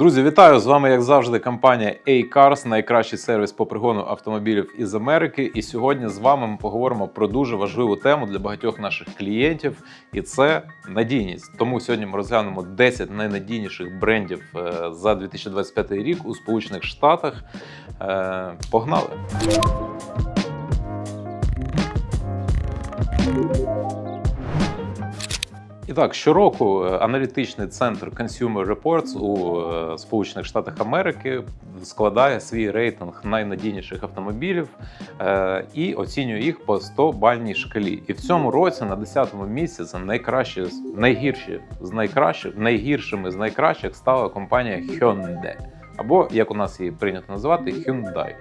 Друзі, вітаю з вами, як завжди, компанія A-Cars, найкращий сервіс по пригону автомобілів із Америки. І сьогодні з вами ми поговоримо про дуже важливу тему для багатьох наших клієнтів, і це надійність. Тому сьогодні ми розглянемо 10 найнадійніших брендів е, за 2025 рік у Сполучених Штатах. Е, Погнали! І так, щороку е, аналітичний центр Consumer Reports у е, Сполучених Штатах Америки складає свій рейтинг найнадійніших автомобілів е, і оцінює їх по 100 бальній шкалі. І в цьому році на 10-му місці за найкращі, найгірші з найкращих, найгіршими з найкращих стала компанія Hyundai. Або як у нас її прийнято називати Hyundai.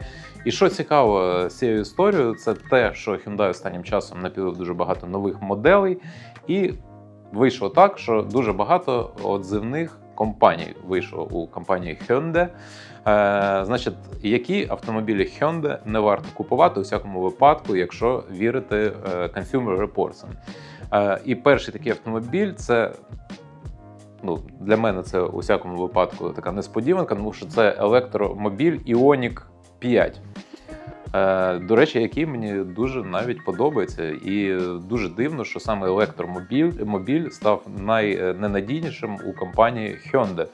І що цікаво з цією історією, це те, що Hyundai останнім часом напілив дуже багато нових моделей, і вийшло так, що дуже багато отзивних компаній вийшло у компанії Hyundai. Е, значить, які автомобілі Hyundai не варто купувати у всякому випадку, якщо вірити е, Consumer Reports. Е, і перший такий автомобіль це. Ну, для мене це у всякому випадку така несподіванка, тому що це електромобіль Ioniq 5. Е, До речі, який мені дуже навіть подобається, і дуже дивно, що саме електромобіль мобіль став найненадійнішим у компанії Hyundai.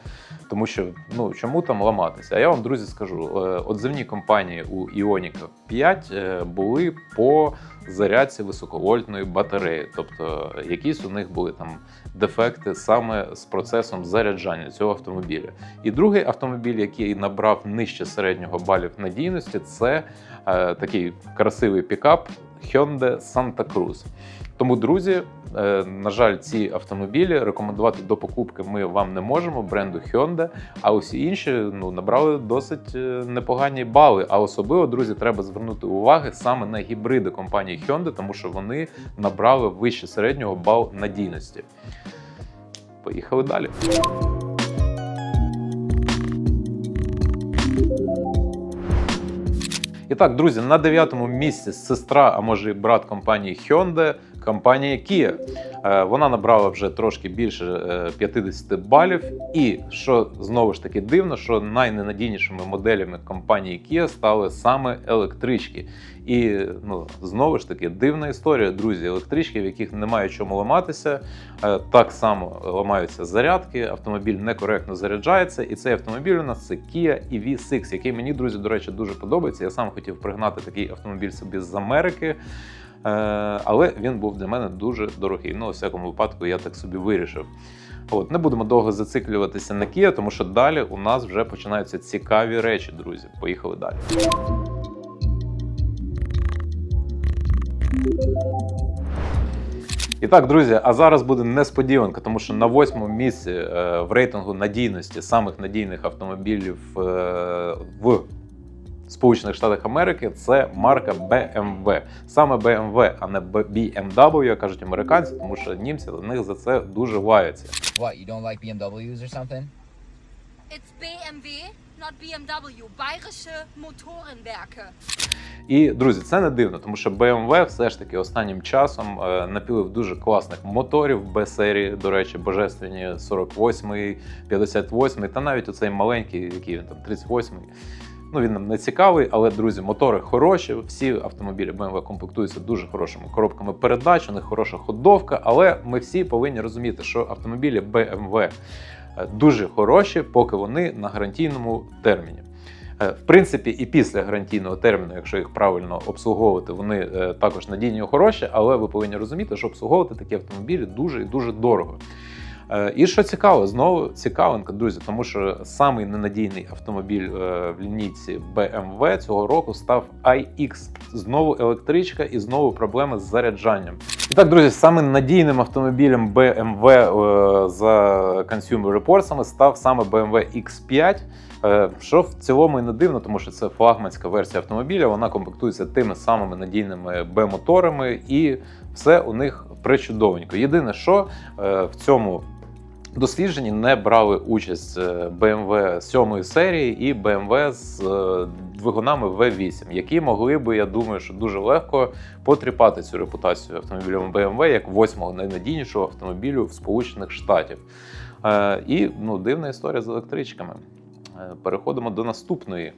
Тому що ну чому там ламатися? А я вам, друзі, скажу: е, отзивні компанії у Ioniq 5 е, були по зарядці високовольтної батареї, тобто якісь у них були там дефекти саме з процесом заряджання цього автомобіля. І другий автомобіль, який набрав нижче середнього балів надійності, це е, такий красивий пікап Hyundai Santa Cruz. Тому, друзі, е, на жаль, ці автомобілі рекомендувати до покупки ми вам не можемо бренду Hyundai, а усі інші ну набрали досить е, непогані бали. А особливо, друзі, треба звернути увагу саме на гібриди компанії Hyundai, тому що вони набрали вище середнього бал надійності. Поїхали далі. І так, друзі, на дев'ятому місці сестра, а може і брат компанії Hyundai, компанія Kia. Е, Вона набрала вже трошки більше е, 50 балів. І що знову ж таки дивно, що найненадійнішими моделями компанії Kia стали саме електрички. І ну знову ж таки дивна історія, друзі. Електрички, в яких немає чому ламатися, е, так само ламаються зарядки. Автомобіль некоректно заряджається. І цей автомобіль у нас це Kia EV6, який мені, друзі, до речі, дуже подобається. Я сам хотів пригнати такий автомобіль собі з Америки. Е, але він був для мене дуже дорогий. Ну, у всякому випадку, я так собі вирішив. От, не будемо довго зациклюватися на Kia, тому що далі у нас вже починаються цікаві речі, друзі. Поїхали далі. І так, друзі, а зараз буде несподіванка, тому що на восьмому місці е, в рейтингу надійності самих надійних автомобілів е, Сполучених Штатах Америки це марка BMW. Саме BMW, а не BMW, як кажуть американці, тому що німці на них за це дуже лаються. What, you don't like BMWs or something? It's BMW, not BMW. Bayerische Motorenwerke. І друзі, це не дивно, тому що BMW все ж таки останнім часом е, напілив дуже класних моторів Б серії, до речі, божественні 48, 58 та навіть оцей маленький, який він там 38. Ну, він нам не цікавий, але друзі, мотори хороші. Всі автомобілі BMW комплектуються дуже хорошими коробками передач, у них хороша ходовка. Але ми всі повинні розуміти, що автомобілі BMW е, дуже хороші, поки вони на гарантійному терміні. Е, В принципі, і після гарантійного терміну, якщо їх правильно обслуговувати, вони е, також надійні і хороші, але ви повинні розуміти, що обслуговувати такі автомобілі дуже і дуже дорого. Е, І що цікаво, знову цікавинка, друзі, тому що самий ненадійний автомобіль е, в лінійці BMW цього року став iX. Знову електричка і знову проблеми з заряджанням. І так, друзі, самим надійним автомобілем BMW е, за Consumer Reports став саме BMW X5. Е, Що в цілому і не дивно, тому що це флагманська версія автомобіля. Вона комплектується тими самими надійними B-моторами, і все у них причудовенько. Єдине, що е, в цьому дослідженні не брали участь е, BMW 7 серії і BMW з е, двигунами V8, які могли би, я думаю, що дуже легко потріпати цю репутацію автомобілем BMW як восьмого найнадійнішого автомобілю в Сполучених Штатів. Е, І ну, дивна історія з електричками. Переходимо до наступної.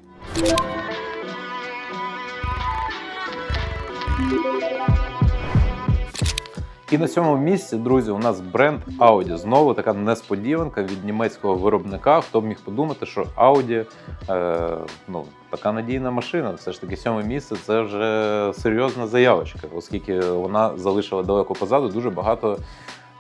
І на цьому місці, друзі, у нас бренд Audi. Знову така несподіванка від німецького виробника. Хто б міг подумати, що Audi е, ну, така надійна машина. Все ж таки, сьоме місце це вже серйозна заявочка, оскільки вона залишила далеко позаду дуже багато.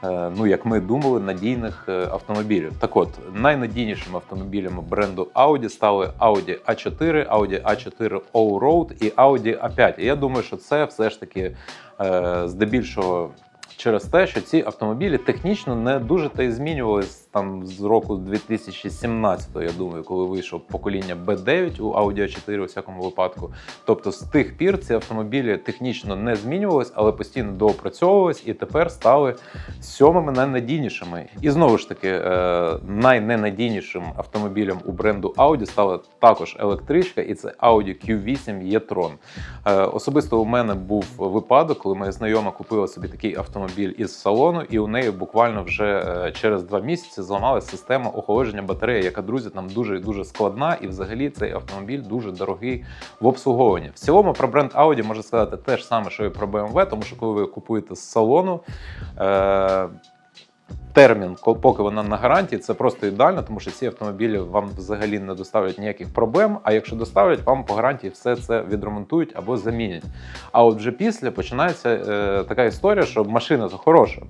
е, Ну, як ми думали, надійних е, автомобілів. Так от, найнадійнішими автомобілями бренду Audi стали Audi A4, Audi A4 Allroad і Audi A5. І я думаю, що це все ж таки е, здебільшого через те, що ці автомобілі технічно не дуже та й змінювались там з року 2017, я думаю, коли вийшов покоління B9 у Audi A4 у всякому випадку. Тобто з тих пір ці автомобілі технічно не змінювались, але постійно доопрацьовувались і тепер стали сьомими найнадійнішими. І знову ж таки, е, найненадійнішим автомобілем у бренду Audi стала також електричка, і це Audi Q8 e-tron. Е, Особисто у мене був випадок, коли моя знайома купила собі такий автомобіль із салону, і у неї буквально вже е, через два місяці зламалася система охолодження батареї, яка, друзі, там дуже дуже складна, і взагалі цей автомобіль дуже дорогий в обслуговуванні. В цілому про бренд Audi можна сказати те ж саме, що і про BMW, тому що коли ви купуєте з салону. Е- Термін, поки вона на гарантії, це просто ідеально, тому що ці автомобілі вам взагалі не доставлять ніяких проблем. А якщо доставлять, вам по гарантії все це відремонтують або замінять. А от вже після починається е, така історія, що машина хороша,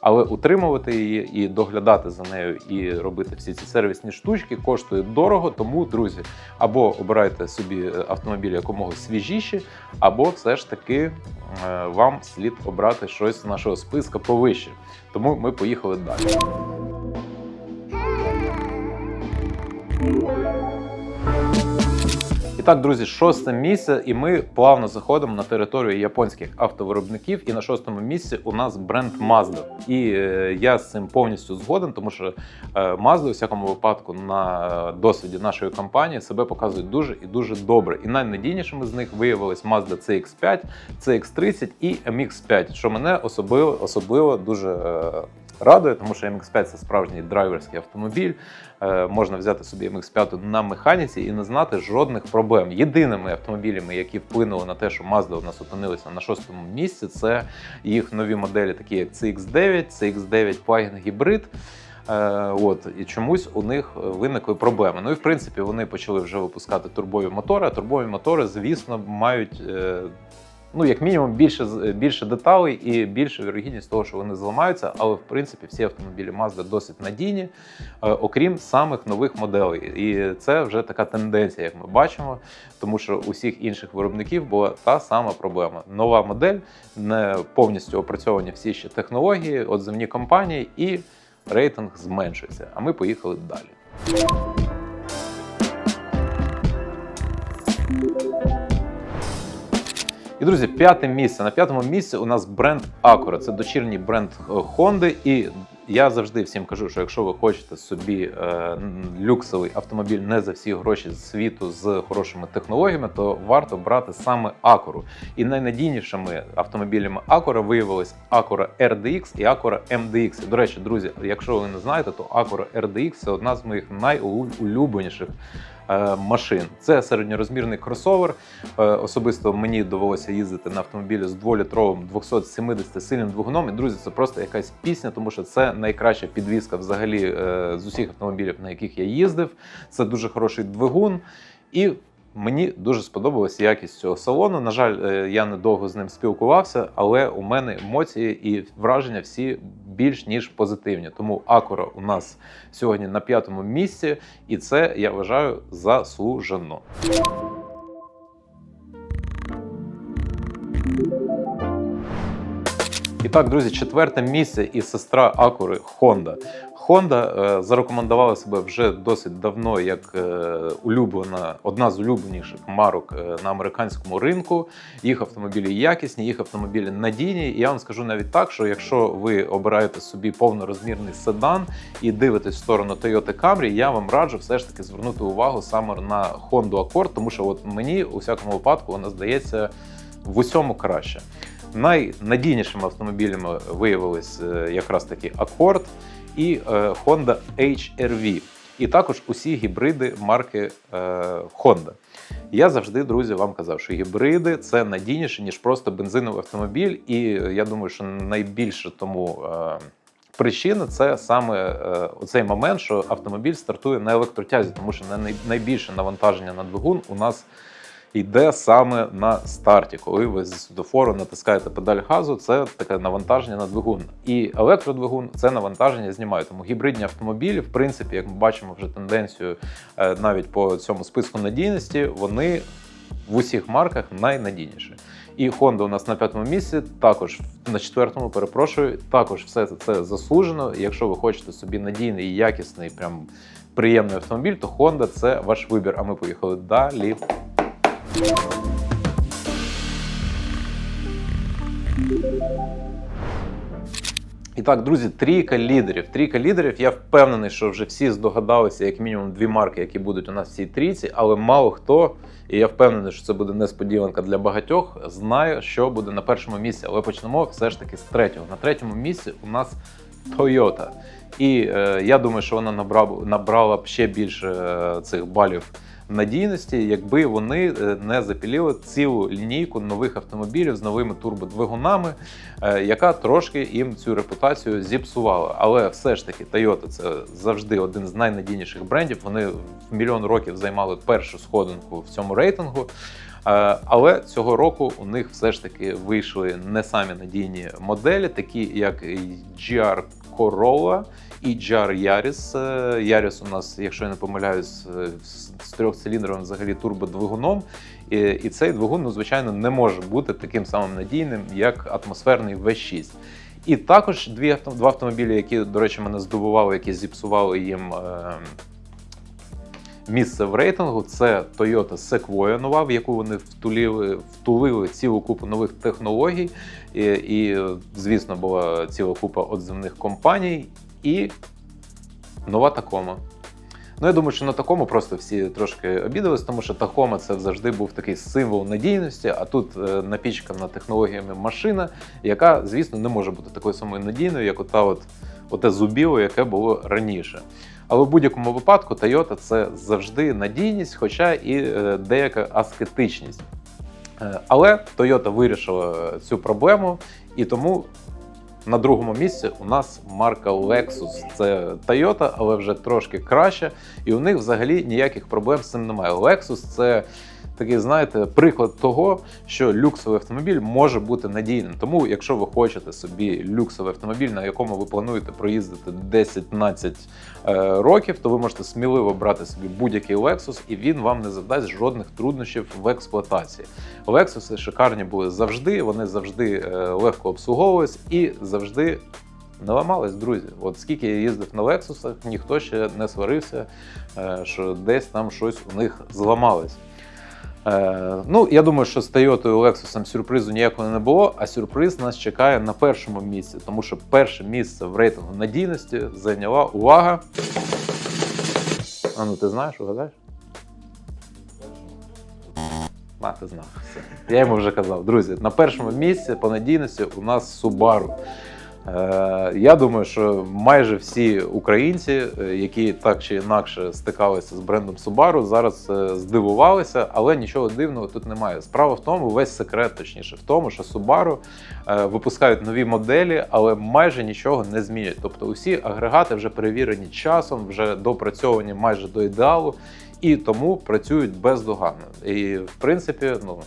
але утримувати її і доглядати за нею, і робити всі ці сервісні штучки коштує дорого. Тому, друзі, або обирайте собі е, автомобілі якомога свіжіші, або все ж таки е, вам слід обрати щось з нашого списка повище. Тому ми поїхали далі. Так, друзі, шосте місце, і ми плавно заходимо на територію японських автовиробників. І на шостому місці у нас бренд Mazda. І е, я з цим повністю згоден, тому що е, Mazda, у всякому випадку, на досвіді нашої компанії себе показують дуже і дуже добре. І найнадійнішими з них виявились Mazda CX5, CX30 і MX5, що мене особливо, особливо дуже е, радує, тому що MX5 це справжній драйверський автомобіль. Е, Можна взяти собі MX5 на механіці і не знати жодних проблем. Єдиними автомобілями, які вплинули на те, що Mazda у нас опинилися на шостому місці, це їх нові моделі, такі як CX9, CX9 Plug-in Hybrid. Е, От і чомусь у них виникли проблеми. Ну і в принципі вони почали вже випускати турбові мотори. А турбові мотори, звісно, мають е, ну як мінімум більше з- більше деталей і більше вірогідність того, що вони зламаються. Але в принципі всі автомобілі Mazda досить надійні, е, окрім самих нових моделей. І це вже така тенденція, як ми бачимо, тому що у всіх інших виробників була та сама проблема. Нова модель, не повністю опрацьовані всі ще технології, отзивні компанії і рейтинг зменшується. А ми поїхали далі. І друзі, п'яте місце. На п'ятому місці у нас бренд Acura. Це дочірній бренд е, Honda. І я завжди всім кажу, що якщо ви хочете собі е, люксовий автомобіль не за всі гроші з світу з хорошими технологіями, то варто брати саме Acura. І найнадійнішими автомобілями Acura виявились Acura RDX і Acura MDX. І, до речі, друзі, якщо ви не знаєте, то Acura RDX це одна з моїх найулюбленіших е, машин. Це середньорозмірний кросовер. Е, Особисто мені довелося їздити на автомобілі з 2-літровим 270 сильним двигуном. І друзі, це просто якась пісня, тому що це найкраща підвізка взагалі е, з усіх автомобілів, на яких я їздив. Це дуже хороший двигун. І Мені дуже сподобалася якість цього салону. На жаль, е, я недовго з ним спілкувався, але у мене емоції і враження всі більш ніж позитивні. Тому Acura у нас сьогодні на п'ятому місці, і це я вважаю заслужено. І так, друзі, четверте місце і сестра Акури Honda. Honda е, зарекомендувала себе вже досить давно як е, улюблена, одна з улюбленіших марок е, на американському ринку. Їх автомобілі якісні, їх автомобілі надійні. І я вам скажу навіть так, що якщо ви обираєте собі повнорозмірний седан і дивитесь в сторону Toyota Camry, я вам раджу все ж таки звернути увагу саме на Honda Accord, тому що от мені у всякому випадку вона здається в усьому краще. Найнадійнішими автомобілями виявились е, якраз таки Accord і е, Honda HR-V. і також усі гібриди марки е, Honda. Я завжди, друзі, вам казав, що гібриди це надійніше, ніж просто бензиновий автомобіль. І я думаю, що найбільше тому причина це саме оцей момент, що автомобіль стартує на електротязі, тому що найбільше навантаження на двигун у нас йде саме на старті. Коли ви з світофору натискаєте педаль газу, це таке навантаження на двигун. І електродвигун це навантаження знімає. Тому гібридні автомобілі, в принципі, як ми бачимо вже тенденцію е, навіть по цьому списку надійності, вони в усіх марках найнадійніші. І Honda у нас на п'ятому місці, також на четвертому, перепрошую, також все це, це заслужено. Якщо ви хочете собі надійний і якісний, прям приємний автомобіль, то Honda це ваш вибір. А ми поїхали далі. І так, друзі, трійка лідерів. Трійка лідерів. Я впевнений, що вже всі здогадалися, як мінімум, дві марки, які будуть у нас в цій трійці, але мало хто, і я впевнений, що це буде несподіванка для багатьох, знає, що буде на першому місці. Але почнемо все ж таки з третього. На третьому місці у нас Toyota. І е, я думаю, що вона набрала, набрала б ще більше е, цих балів надійності, якби вони е, не запіліли цілу лінійку нових автомобілів з новими турбодвигунами, е, яка трошки їм цю репутацію зіпсувала. Але все ж таки Toyota це завжди один з найнадійніших брендів. Вони в мільйон років займали першу сходинку в цьому рейтингу. Е, Але цього року у них все ж таки вийшли не самі надійні моделі, такі як GR Corolla і GR Yaris. Е, Yaris у нас, якщо я не помиляюсь, е, з трьохциліндровим взагалі турбодвигуном. І, цей двигун, ну, звичайно, не може бути таким самим надійним, як атмосферний V6. І також дві два автомобілі, які, до речі, мене здивували, які зіпсували їм. Е, Місце в рейтингу це Toyota Sequoia нова, в яку вони втулили, втулили цілу купу нових технологій, і, і, звісно, була ціла купа отзивних компаній, і нова Tacoma. Ну, я думаю, що на такому просто всі трошки обідались, тому що Tacoma це завжди був такий символ надійності, а тут е, напічкана технологіями машина, яка, звісно, не може бути такою самою надійною, як ота от, оте зубіло, яке було раніше. Але в будь-якому випадку Toyota це завжди надійність, хоча і е, деяка аскетичність. Е, Але Toyota вирішила цю проблему, і тому на другому місці у нас марка Lexus. Це Toyota, але вже трошки краще, і у них взагалі ніяких проблем з цим немає. Lexus це такий, знаєте, приклад того, що люксовий автомобіль може бути надійним. Тому, якщо ви хочете собі люксовий автомобіль, на якому ви плануєте проїздити 10-12 е, років, то ви можете сміливо брати собі будь-який Lexus, і він вам не задасть жодних труднощів в експлуатації. Lexus шикарні були завжди, вони завжди е, легко обслуговувались і завжди. Не ламались, друзі. От скільки я їздив на Лексусах, ніхто ще не сварився, е, що десь там щось у них зламалось. Е, ну, я думаю, що з і Lexus сюрпризу ніякого не було, а сюрприз нас чекає на першому місці, тому що перше місце в рейтингу надійності зайняла увага. А ну ти знаєш, угадаєш? А, ти знав. Все. Я йому вже казав. Друзі, на першому місці по надійності у нас Subaru. Е, Я думаю, що майже всі українці, е, які так чи інакше стикалися з брендом Subaru, зараз е, здивувалися, але нічого дивного тут немає. Справа в тому, весь секрет, точніше, в тому, що Subaru випускають нові моделі, але майже нічого не змінюють. Тобто усі агрегати вже перевірені часом, вже допрацьовані майже до ідеалу, і тому працюють бездоганно. І в принципі, ну.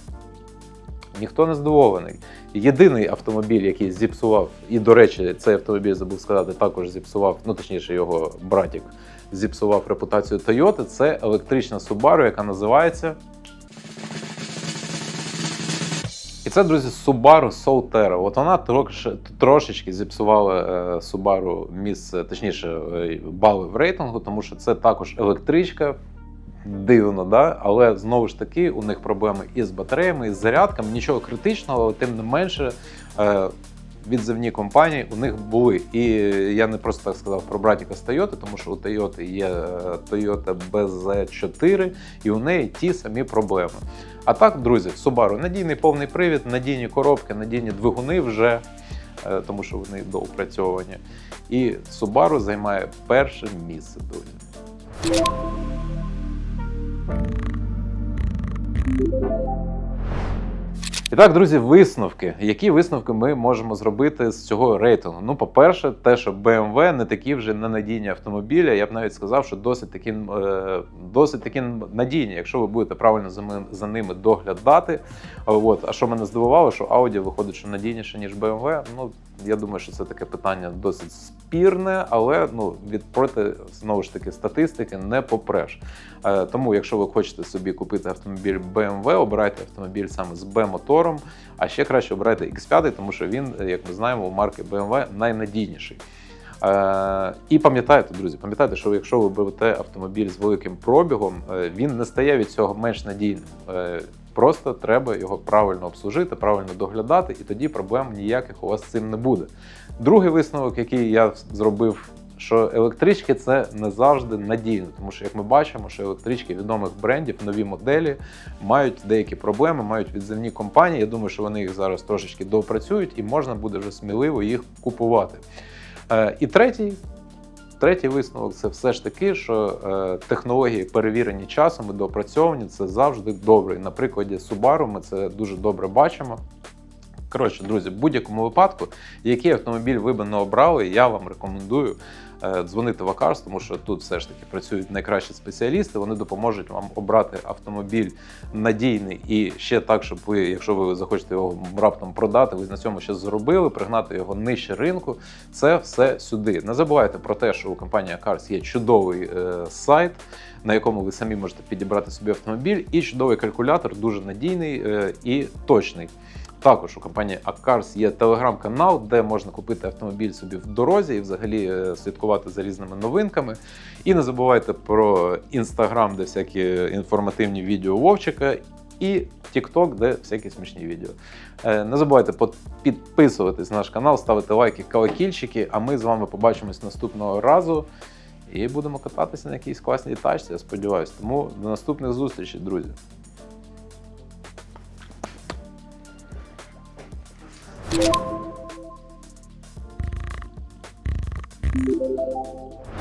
Ніхто не здивований. Єдиний автомобіль, який зіпсував, і, до речі, цей автомобіль забув сказати, також зіпсував, ну точніше, його братік зіпсував репутацію Toyota, це електрична Subaru, яка називається. І це, друзі, Subaru Solterra. От вона трош, трошечки зіпсувала е, Subaru місце, точніше, е, бали в рейтингу, тому що це також електричка. Дивно, да? але знову ж таки у них проблеми із батареями, із зарядками. Нічого критичного, але тим не менше е, відзивні компанії у них були. І я не просто так сказав про братіка з Toyota, тому що у Toyota є е, Toyota BZ4, і у неї ті самі проблеми. А так, друзі, Subaru надійний повний привід, надійні коробки, надійні двигуни вже, е, тому що вони доопрацьовані. І Subaru займає перше місце, друзі. Thank you. І так, друзі, висновки. Які висновки ми можемо зробити з цього рейтингу? Ну, по-перше, те, що BMW не такі вже ненадійні автомобілі. Я б навіть сказав, що досить такі, е, досить такі надійні, якщо ви будете правильно за, ними доглядати. От. А що мене здивувало, що Audi виходить, що надійніше, ніж BMW. Ну, я думаю, що це таке питання досить спірне, але ну, від проти знову ж таки статистики не попреш. Е, Тому, якщо ви хочете собі купити автомобіль BMW, обирайте автомобіль саме з B-мотором, а ще краще обирайте X5, тому що він, е, як ми знаємо, у марки BMW найнадійніший. Е, і пам'ятайте, друзі, пам'ятайте, що якщо ви берете автомобіль з великим пробігом, е, він не стає від цього менш надійним. Просто треба його правильно обслужити, правильно доглядати, і тоді проблем ніяких у вас з цим не буде. Другий висновок, який я зробив, що електрички це не завжди надійно, тому що як ми бачимо, що електрички відомих брендів, нові моделі мають деякі проблеми, мають відзивні компанії. Я думаю, що вони їх зараз трошечки доопрацюють і можна буде вже сміливо їх купувати. Е, І третій. Третій висновок це все ж таки, що е, технології перевірені часом і доопрацьовані, це завжди добре. І на прикладі Subaru ми це дуже добре бачимо. Коротше, друзі, в будь-якому випадку, який автомобіль ви би не обрали, я вам рекомендую е, дзвонити в Акарс, тому що тут все ж таки працюють найкращі спеціалісти. Вони допоможуть вам обрати автомобіль надійний і ще так, щоб ви, якщо ви захочете його раптом продати, ви на цьому ще зробили, пригнати його нижче ринку. Це все сюди. Не забувайте про те, що у компанії Акарс є чудовий е, сайт. На якому ви самі можете підібрати собі автомобіль, і чудовий калькулятор, дуже надійний е, і точний. Також у компанії Акарс є телеграм-канал, де можна купити автомобіль собі в дорозі і взагалі е, слідкувати за різними новинками. І не забувайте про інстаграм, де всякі інформативні відео Вовчика, і TikTok, де всякі смішні відео. Е, Не забувайте підписуватись на наш канал, ставити лайки, колокільчики, а ми з вами побачимось наступного разу. І будемо кататися на якійсь класній тачці, я сподіваюся. Тому до наступних зустрічей, друзі. Thank you.